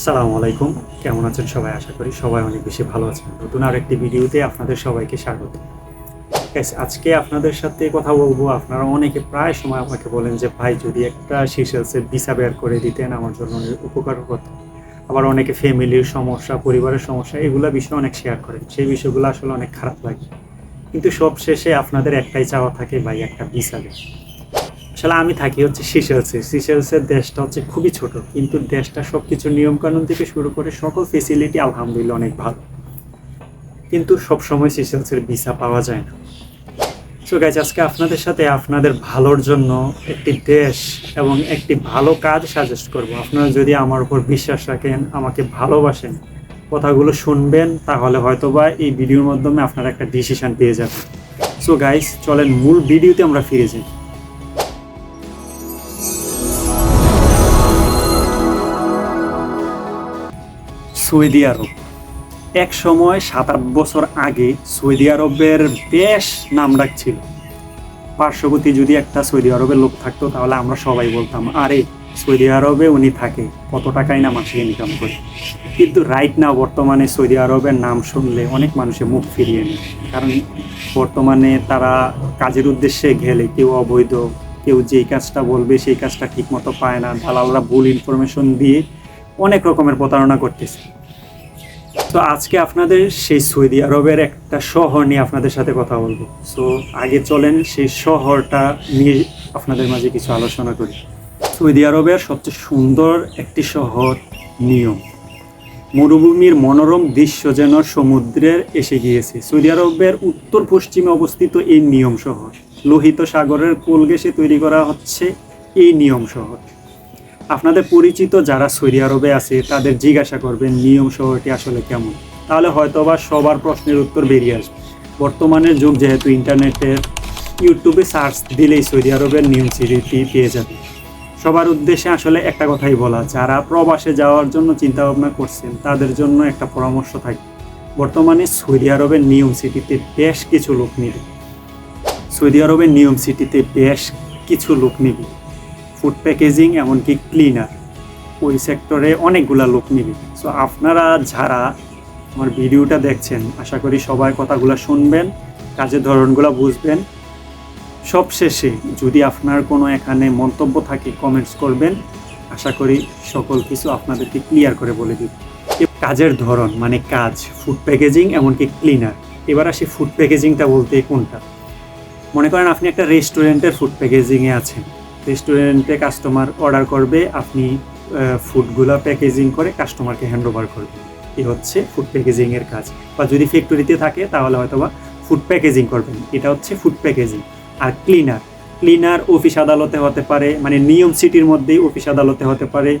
আসসালামু আলাইকুম। কেমন আছেন সবাই? আশা করি সবাই অনেক বেশি ভালো আছেন। নতুন আর একটি ভিডিওতে আপনাদের সবাইকে স্বাগত। আজকে আপনাদের সাথে কথা বলব। আপনারা অনেকে প্রায় সময় আমাকে বলেন যে, ভাই, যদি একটা সিসেলসের ভিসা বের করে দিতেন, আমার জন্য উপকার হতো। আবার অনেকে ফ্যামিলির সমস্যা, পরিবারের সমস্যা, এগুলো বিষয়ে অনেক শেয়ার করেন। সেই বিষয়গুলো আসলে অনেক খারাপ লাগে। কিন্তু সব শেষে আপনাদের একটাই চাওয়া থাকে, ভাই, একটা ভিসা দেন। আসলে আমি থাকি হচ্ছে সিসেলসে সিসেলসের দেশটা হচ্ছে খুবই ছোট, কিন্তু দেশটা সব কিছু নিয়মকানুন থেকে শুরু করে সকল ফেসিলিটি আলহামদুলিল্লাহ অনেক ভালো। কিন্তু সবসময় সিসেলসের ভিসা পাওয়া যায় না। সো গাইজ আজকে আপনাদের সাথে আপনাদের ভালোর জন্য একটি দেশ এবং একটি ভালো কাজ সাজেস্ট করব। আপনারা যদি আমার উপর বিশ্বাস রাখেন, আমাকে ভালোবাসেন, কথাগুলো শুনবেন, তাহলে হয়তোবা এই ভিডিওর মাধ্যমে আপনারা একটা ডিসিশন পেয়ে যাবেন। সো গাইজ চলেন, মূল ভিডিওতে আমরা ফিরে যাই। Saudi Arab. এক সময় সাত আট বছর আগে সৌদি আরবের বেশ নামডাক ছিল। পার্শ্ববর্তী যদি একটা সৌদি আরবের লোক থাকতো, তাহলে আমরা সবাই বলতাম, আরে, সৌদি আরবে উনি থাকে, কত টাকাই না মাসে ইনকাম করে? কিন্তু রাইট না বর্তমানে সৌদি আরবের নাম শুনলে অনেক মানুষের মুখ ফিরিয়ে নেয়। কারণ বর্তমানে তারা কাজের উদ্দেশ্যে গেলে কেউ অবৈধ, কেউ যেই কাজটা বলবে সেই কাজটা ঠিকমতো পায় না। দালালরা ভুল ইনফরমেশন দিয়ে অনেক রকমের প্রতারণা করতেছে। তো আজকে আপনাদের সেই সৌদি আরবের একটা শহর নিয়ে আপনাদের সাথে কথা বলব। সো আগে চলেন সেই শহরটা নিয়ে আপনাদের মাঝে কিছু আলোচনা করি। সৌদি আরবের সবচেয়ে সুন্দর একটি শহর নিয়ম। মরুভূমির মনোরম দৃশ্য যেন সমুদ্রের এসে গিয়েছে। সৌদি আরবের উত্তর পশ্চিমে অবস্থিত এই নিয়ম শহর, লোহিত সাগরের কোল ঘেঁষে তৈরি করা হচ্ছে এই নিয়ম শহর। আপনাদের পরিচিত যারা সৌদি আরবে আছে, তাদের জিজ্ঞাসা করবেন নিয়ম শহরটি আসলে কেমন। তাহলে হয়তোবা সবার প্রশ্নের উত্তর বেরিয়ে আসবে। বর্তমানের যুগ যেহেতু ইন্টারনেটের ইউটিউবে সার্চ দিলেই সৌদি আরবের নিয়ম সিরিটি পেয়ে যাবে। সবার উদ্দেশ্যে আসলে একটা কথাই বলা যারা প্রবাসে যাওয়ার জন্য চিন্তা ভাবনা করছেন, তাদের জন্য একটা পরামর্শ থাকে বর্তমানে সৌদি আরবের নিয়ম সিটিতে বেশ কিছু লোক নিবে। সৌদি আরবের নিয়ম সিটিতে বেশ কিছু লোক নিবে। ফুড প্যাকেজিং এমনকি ক্লিনার ওই সেক্টরে অনেকগুলা লোক নিবে। সো আপনারা যারা আমার ভিডিওটা দেখছেন, আশা করি সবাই কথাগুলো শুনবেন, কাজের ধরনগুলো বুঝবেন। সবশেষে যদি আপনার কোনো এখানে মন্তব্য থাকে কমেন্টস করবেন, আশা করি সকল কিছু আপনাদেরকে ক্লিয়ার করে বলে দিব। কাজের ধরন মানে কাজ ফুড প্যাকেজিং এমনকি ক্লিনার এবার আসি ফুড প্যাকেজিংটা বলতে কোনটা? মনে করেন আপনি একটা রেস্টুরেন্টের ফুড প্যাকেজিংয়ে আছেন। রেস্টুরেন্টে কাস্টমার অর্ডার করবে, আপনি ফুডগুলো প্যাকেজিং করে কাস্টমারকে হ্যান্ড ওভার করবেন এ হচ্ছে ফুড প্যাকেজিংয়ের কাজ। বা যদি ফ্যাক্টরিতে থাকে, তাহলে হয়তো বা ফুড প্যাকেজিং করবেন। এটা হচ্ছে ফুড প্যাকেজিং আর ক্লিনার ক্লিনার অফিস আদালতে হতে পারে মানে নিয়ম সিটির মধ্যেই অফিস আদালতে হতে পারে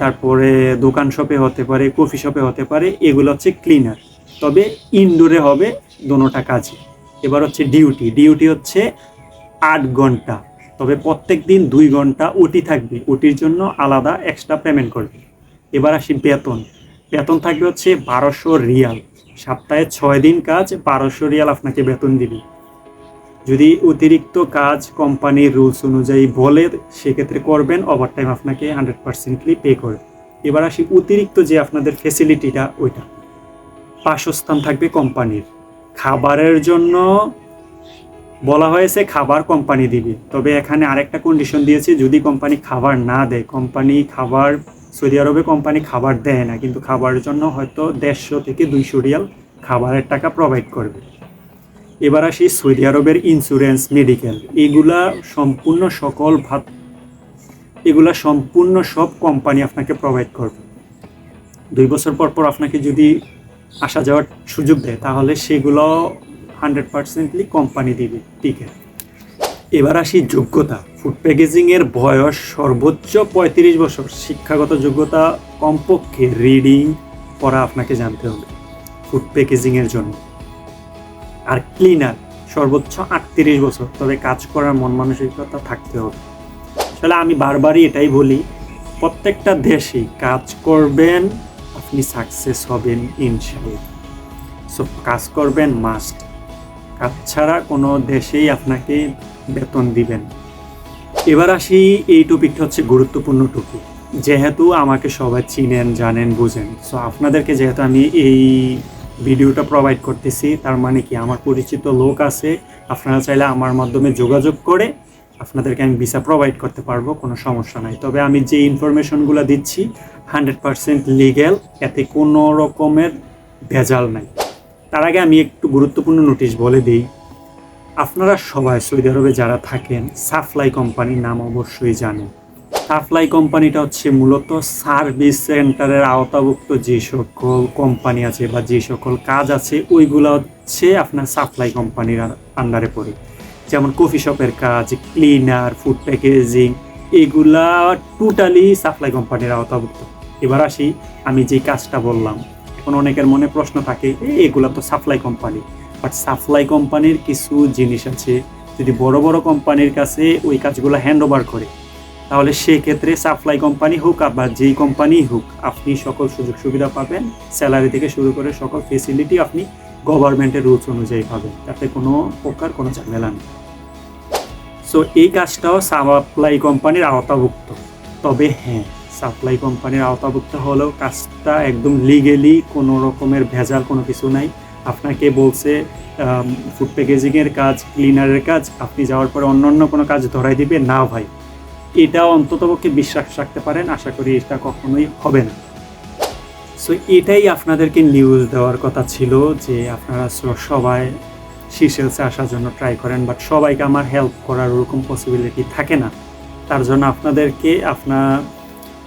তারপরে দোকান শপে হতে পারে কফি শপে হতে পারে, এগুলো হচ্ছে ক্লিনার তবে ইনডোরে হবে, দোনোটা কাজে এবার হচ্ছে ডিউটি ডিউটি হচ্ছে আট ঘণ্টা। তবে প্রত্যেক দিন দুই ঘণ্টা ওটি থাকবে। ওটির জন্য আলাদা এক্সট্রা পেমেন্ট করবে। এবার আসি বেতন। বেতন থাকবে হচ্ছে বারোশো রিয়াল। সপ্তাহে ছয় দিন কাজ, বারোশো রিয়াল আপনাকে বেতন দিবে। যদি অতিরিক্ত কাজ কোম্পানির রুলস অনুযায়ী বলে, সেক্ষেত্রে করবেন ওভারটাইম আপনাকে হান্ড্রেড পার্সেন্টলি পে করে এবার আসি অতিরিক্ত যে আপনাদের ফেসিলিটিটা ওইটা। বাসস্থান থাকবে কোম্পানির খাবারের জন্য বলা হয়েছে খাবার কোম্পানি দিবে। তবে এখানে আরেকটা কন্ডিশন দিয়েছে, যদি কোম্পানি খাবার না দেয় কোম্পানি খাবার, সৌদি আরবে কোম্পানি খাবার দেয় না, কিন্তু খাবারের জন্য হয়তো দেড়শো থেকে দুইশো রিয়াল খাবারের টাকা প্রোভাইড করবে। এবার আসি সৌদি আরবের ইন্স্যুরেন্স মেডিকেল এগুলা সম্পূর্ণ সকল ভাত এগুলা সম্পূর্ণ সব কোম্পানি আপনাকে প্রোভাইড করবে। দুই বছর পর পর আপনাকে যদি আসা যাওয়ার সুযোগ দেয়, তাহলে সেগুলো হান্ড্রেড পার্সেন্টলি কোম্পানি দিবে, ঠিক আছে? এবার আসি যোগ্যতা। ফুড প্যাকেজিংয়ের বয়স সর্বোচ্চ পঁয়ত্রিশ বছর। শিক্ষাগত যোগ্যতা কমপক্ষে রিডিং পড়া আপনাকে জানতে হবে ফুড প্যাকেজিংয়ের জন্য। আর ক্লিনার সর্বোচ্চ আটত্রিশ বছর। তবে কাজ করার মন মানসিকতা থাকতে হবে। আসলে আমি বারবারই এটাই বলি, প্রত্যেকটা দেশেই কাজ করবেন, আপনি সাকসেস হবেন ইনশাল্লাহ সো কাজ করবেন মাস্ট কাজ ছাড়া কোনো দেশেই আপনাকে বেতন দিবেন এবার আসি, এই টপিকটা হচ্ছে গুরুত্বপূর্ণ টপিক। যেহেতু আমাকে সবাই চিনেন, জানেন, বুঝেন সো আপনাদেরকে যেহেতু আমি এই ভিডিওটা প্রোভাইড করতেছি, তার মানে কি আমার পরিচিত লোক আছে, আপনারা চাইলে আমার মাধ্যমে যোগাযোগ করে আপনাদেরকে আমি ভিসা প্রোভাইড করতে পারব, কোনো সমস্যা নাই। তবে আমি যে ইনফরমেশনগুলো দিচ্ছি হান্ড্রেড পারসেন্ট লিগ্যাল এতে কোনো রকমের ভেজাল নাই। তার আগে আমি একটু গুরুত্বপূর্ণ নোটিশ বলে দিই। আপনারা সবাই সৌদি আরবে যারা থাকেন সাফলাই কোম্পানির নাম অবশ্যই জানেন। সাপ্লাই কোম্পানিটা হচ্ছে মূলত সার্ভিস সেন্টারের আওতাভুক্ত যে সকল কোম্পানি আছে বা যে সকল কাজ আছে, ওইগুলো হচ্ছে আপনার সাপ্লাই কোম্পানির আন্ডারে পড়ে। যেমন কফি শপের কাজ ক্লিনার ফুড প্যাকেজিং এগুলা টোটালি সাপ্লাই কোম্পানির আওতাভুক্ত। এবার আসি, আমি যে কাজটা বললাম এখন অনেকের মনে প্রশ্ন থাকে "এ, এগুলা তো সাপ্লাই কোম্পানি বাট সাপ্লাই কোম্পানির কিছু জিনিস আছে যদি বড় বড় কোম্পানির কাছে ওই কাজগুলো হ্যান্ড ওভার করে তাহলে সেক্ষেত্রে সাপ্লাই কোম্পানি হোক বা যেই কোম্পানি হোক আপনি সকল সুযোগ সুবিধা পাবেন স্যালারি থেকে শুরু করে সকল ফেসিলিটি আপনি গভর্নমেন্টের রুলস অনুযায়ী পাবেন। তাতে কোনো প্রকার কোনো ঝামেলা নেই। সো এই কাজটাও সাপ্লাই কোম্পানির আওতাভুক্ত। তবে হ্যাঁ সাপ্লাই কোম্পানির আওতাভুক্ত হলেও কাজটা একদম লিগেলি কোনো রকমের ভেজাল কোনো কিছু নাই। আপনাকে বলছে ফুড প্যাকেজিংয়ের কাজ ক্লিনারের কাজ, আপনি যাওয়ার পরে অন্য অন্য কোনো কাজ ধরাই দিবে? না ভাই। এটা অন্ততপক্ষে বিশ্বাস রাখতে পারেন, আশা করি এটা কখনোই হবে না। সো এটাই আপনাদেরকে নিউজ দেওয়ার কথা ছিল যে আপনারা সবাই সিসেলসে আসার জন্য ট্রাই করেন বাট সবাইকে আমার হেল্প করার ওরকম পসিবিলিটি থাকে না। তার জন্য আপনাদেরকে, আপনার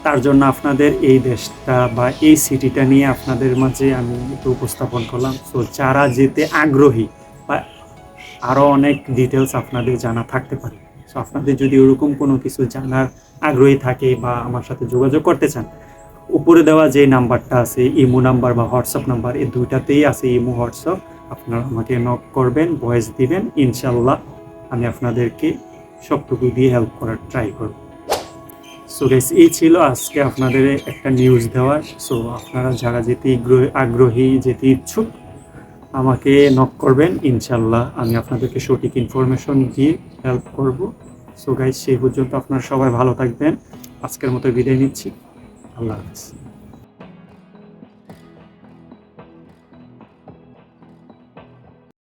তার জন্য আপনাদের এই দেশটা বা এই সিটিটা নিয়ে আপনাদের মাঝে আমি একটু উপস্থাপন করলাম। সো যারা যেতে আগ্রহী বা আরও অনেক ডিটেলস আপনাদের জানা থাকতে পারে। সো আপনাদের যদি ওরকম কোনো কিছু জানার আগ্রহী থাকে বা আমার সাথে যোগাযোগ করতে চান, উপরে দেওয়া যে নাম্বারটা আছে, ইমো নাম্বার বা হোয়াটসঅ্যাপ নাম্বার, এই দুইটাতেই আছে ইমো, হোয়াটসঅ্যাপ। আপনারা আমাকে নক করবেন ভয়েস দিবেন ইনশাল্লাহ আমি আপনাদেরকে সবটুকু দিয়ে হেল্প করার ট্রাই করব। সো গাইস এই ছিল আজকে আপনাদের একটা নিউজ দেওয়ার। সো আপনারা যারা যেতে আগ্রহী- যেতে ইচ্ছুক, আমাকে নক করবেন। ইনশাল্লাহ আমি আপনাদেরকে সঠিক ইনফরমেশন দিয়ে হেল্প করব। সো গাইস সেই পর্যন্ত আপনারা সবাই ভালো থাকবেন। আজকের মতো বিদায় নিচ্ছি। আল্লাহ হাফিজ।